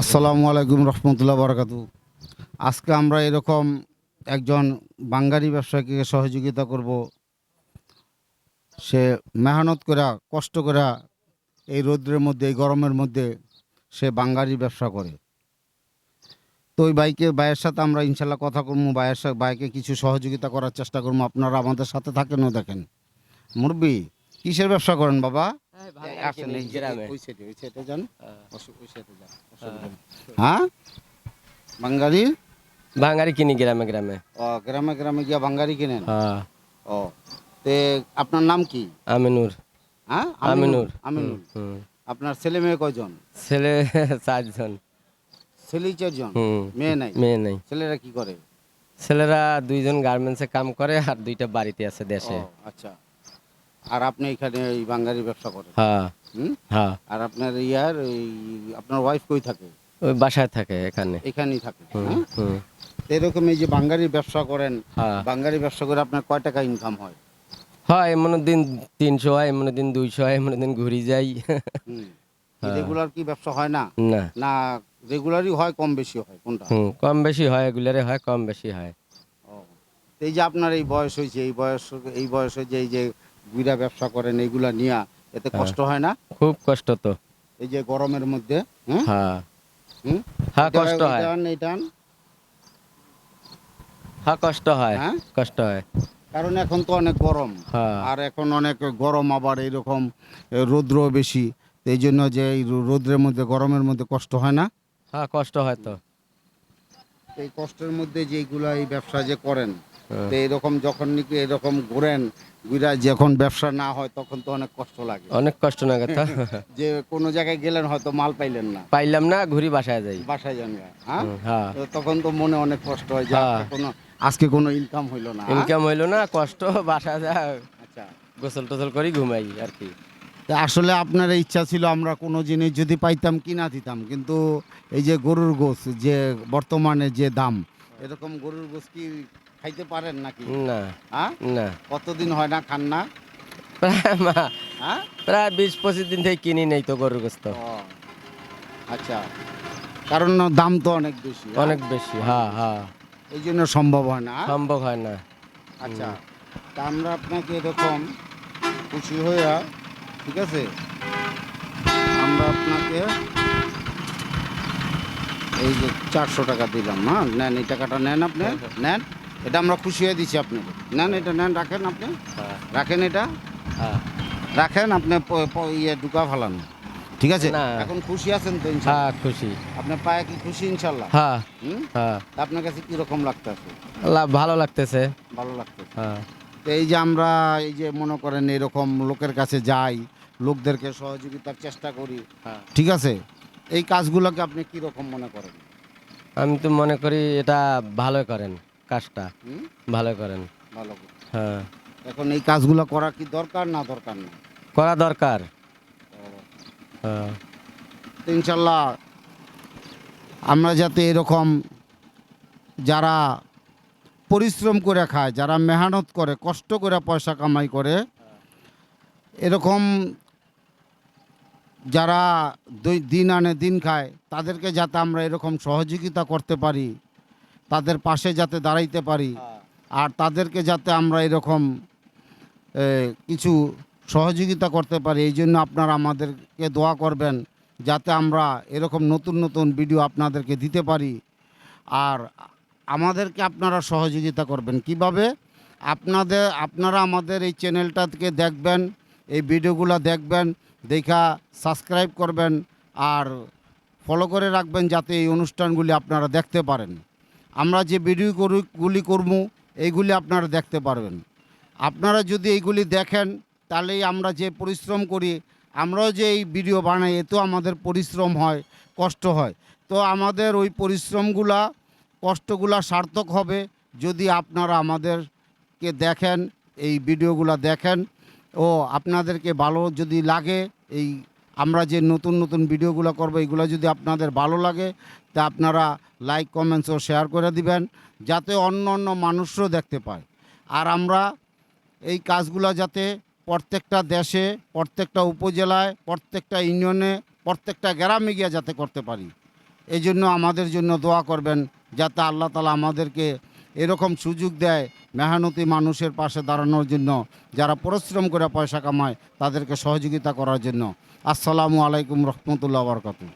আসসালামু আলাইকুম রহমতুল্লাহ বারাকাতু। আজকে আমরা এরকম একজন বাঙ্গালি ব্যবসায়ীকে সহযোগিতা করব। সে মেহনত করা, কষ্ট করা এই রৌদ্রের মধ্যে, এই গরমের মধ্যে সে বাঙ্গালি ব্যবসা করে। তো ওই বাইকে বাইয়ের সাথে আমরা ইনশাল্লাহ কথা করব। বাইয়ের সাথে বাইকে কিছু সহযোগিতা করার চেষ্টা করব। আপনারা আমাদের সাথে থাকেনও দেখেন। মুরব্বী, কিসের ব্যবসা করেন বাবা? আসেন এই যে- গ্রামে। ওই সাইডে ওই সাইডে যান। ওই সাইডে যান। হ্যাঁ? বাঙালি? বাঙালি কিনি গ্রামে গ্রামে। ও গ্রামে গ্রামে গিয়া বাঙালি কিনেন? হ্যাঁ। ও তে আপনার নাম কি? আমিনুর। হ্যাঁ? আমিনুর? আমিনুর। আপনার ছেলে মেয়ে কয়জন? ছেলে চারজন। ছেলে চারজন? মেয়ে নাই? মেয়ে নাই। ছেলেরা কি করে? ছেলেরা দুইজন গার্মেন্টসে কাম করে আর দুইটা বাড়িতে আছে দেশে। আচ্ছা। আর আপনি এখানে এই বাঙালি ব্যবসা করেন। হ্যাঁ। হুম? হ্যাঁ। আর আপনার ইয়ার এই আপনার ওয়াইফ কই থাকে? ওই বাসায় থাকে এখানে। এখানেই থাকে হ্যাঁ? এরকম এই যে বাঙালি ব্যবসা করেন হ্যাঁ। বাঙালি ব্যবসা করে আপনার কয় টাকা ইনকাম হয়? হয় এমন দিন তিনশো হয় এমন দিন দুইশো হয় এমন দিন ঘুরি যাই। হ্যাঁ। রেগুলার কি ব্যবসা হয় না? না। না রেগুলারই হয় কম বেশি হয় কোনটা? কম বেশি হয় এগুলারে হয় কম বেশি হয়। এই যে আপনার এই বয়স হয়েছে এই বয়স এই বয়সে যে এই যে গুইরা ব্যবসা করেন এইগুলা নিয়া এতে হ্যাঁ। কষ্ট হয় না খুব কষ্ট তো এই যে গরমের মধ্যে? হ্যাঁ হুম? হ্যাঁ কষ্ট হয়। হ্যাঁ কষ্ট হয় হ্যাঁ? কষ্ট হয় কারণ এখন তো অনেক গরম হ্যাঁ আর এখন অনেক গরম আবার এইরকম রৌদ্র বেশি এই জন্য যে এই রৌদ্রের মধ্যে গরমের মধ্যে কষ্ট হয় না হ্যাঁ কষ্ট হয় তো এই কষ্টের মধ্যে যে এইগুলা এই ব্যবসা যে করেন হ্যাঁ। তো এরকম যখন নাকি এরকম ঘুরেন ঘুরা যখন ব্যবসা না হয় তখন তো অনেক কষ্ট লাগে। অনেক কষ্ট না কথা যে কোনো জায়গায় গেলেন হয়তো মাল পাইলেন না। পাইলাম না ঘুরি বাসায় যাই। বাসায় যান হ্যাঁ? হ্যাঁ। তখন তো মনে অনেক কষ্ট হয় যে হ্যাঁ। কোনো আজকে কোনো ইনকাম হইল না হ্যাঁ? ইনকাম হইল না কষ্ট বাসায় যা। আচ্ছা। গোসল টোসল করি ঘুমাই আর কি। আসলে আপনার ইচ্ছা ছিল আমরা কোনো জিনিস যদি পাইতাম কিনা দিতাম কিন্তু এই যে গরুর গোস যে বর্তমানে যে দাম এরকম গরুর গোস কি খাইতে পারেন নাকি? না। হ্যাঁ? না। কতদিন হয় না খান না? প্রায় মা- হ্যাঁ? প্রায় বিশ পঁচিশ দিন থেকে কিনি নেই তো গরুর গোস্ত। আচ্ছা। কারণ দাম তো অনেক বেশি হ্যাঁ? অনেক বেশি হ্যাঁ হ্যাঁ। এই জন্য সম্ভব হয় না হ্যাঁ? সম্ভব হয় না। আচ্ছা তা আমরা আপনাকে এরকম খুশি হইয়া ঠিক আছে? আমরা আপনাকে এই যে চারশো টাকা দিলাম হ্যাঁ? নেন এই টাকাটা নেন আপনি নেন। এটা আমরা খুশি হয়ে দিচ্ছি আপনাকে। নেন এটা নেন রাখেন আপনি। হ্যাঁ, রাখেন এটা। হ্যাঁ। রাখেন আপনি ইয়ে ঢুকা ফেলান। ঠিক আছে? এখন খুশি আছেন তো হ্যাঁ খুশি। আপনার পায়ে কি খুশি ইনশাল্লাহ? হ্যাঁ। হ্যাঁ। আপনার কাছে কীরকম লাগতেছে? ভালো লাগতেছে। ভালো লাগতেছে। হ্যাঁ। তো এই যে আমরা এই যে মনে করেন এরকম লোকের কাছে যাই লোকদেরকে সহযোগিতার চেষ্টা করি হ্যাঁ। ঠিক আছে? এই কাজগুলোকে আপনি কি রকম মনে করেন? আমি তো মনে করি এটা ভালো করেন। কাজটা। ভালো করেন। ভালো হ্যাঁ। এখন এই কাজগুলো করা কি দরকার না দরকার না? করা দরকার। হ্যাঁ। ইনশাল্লাহ আমরা যাতে এরকম যারা পরিশ্রম করে খায় যারা মেহনত করে কষ্ট করে পয়সা কামাই করে এরকম যারা দিন আনে দিন খায় তাদেরকে যাতে আমরা এরকম সহযোগিতা করতে পারি তাদের পাশে যাতে দাঁড়াইতে পারি। আর তাদেরকে যাতে আমরা এরকম কিছু সহযোগিতা করতে পারি এই জন্য আপনারা আমাদেরকে দোয়া করবেন যাতে আমরা এরকম নতুন নতুন ভিডিও আপনাদেরকে দিতে পারি। আর আমাদেরকে আপনারা সহযোগিতা করবেন। কীভাবে? আপনাদের আপনারা আমাদের এই চ্যানেলটাকে দেখবেন এই ভিডিওগুলো দেখবেন দেখা সাবস্ক্রাইব করবেন আর ফলো করে রাখবেন যাতে এই অনুষ্ঠানগুলি আপনারা দেখতে পারেন। আমরা যে ভিডিওগুলি করব, এইগুলি আপনারা দেখতে পারবেন। আপনারা যদি এইগুলি দেখেন, তাহলেই আমরা যে পরিশ্রম করি, আমরাও যে এই ভিডিও বানাই এতেও আমাদের পরিশ্রম হয়, কষ্ট হয়। তো আমাদের ওই পরিশ্রমগুলা, কষ্টগুলা সার্থক হবে যদি আপনারা আমাদেরকে দেখেন, এই ভিডিওগুলো দেখেন। ও, আপনাদেরকে ভালো যদি লাগে, এই আমরা যে নতুন নতুন ভিডিওগুলো করব, এগুলো যদি আপনাদের ভালো লাগে, তা আপনারা লাইক, কমেন্টস ও শেয়ার করে দিবেন, যাতে অন্য অন্য মানুষও দেখতে পায়। আর আমরা এই কাজগুলো যাতে প্রত্যেকটা দেশে, প্রত্যেকটা উপজেলায়, প্রত্যেকটা ইউনিয়নে, প্রত্যেকটা গ্রামে গিয়ে যাতে করতে পারি। এই জন্য আমাদের জন্য দোয়া করবেন, যাতে আল্লাহ তালা আমাদেরকে এরকম সুযোগ দেয় মেহনতি মানুষের পাশে দাঁড়ানোর জন্য, যারা পরিশ্রম করে পয়সা কামায়, তাদেরকে সহযোগিতা করার জন্য। আসসালামু আলাইকুম রহমতুল্লাহ বরকাতু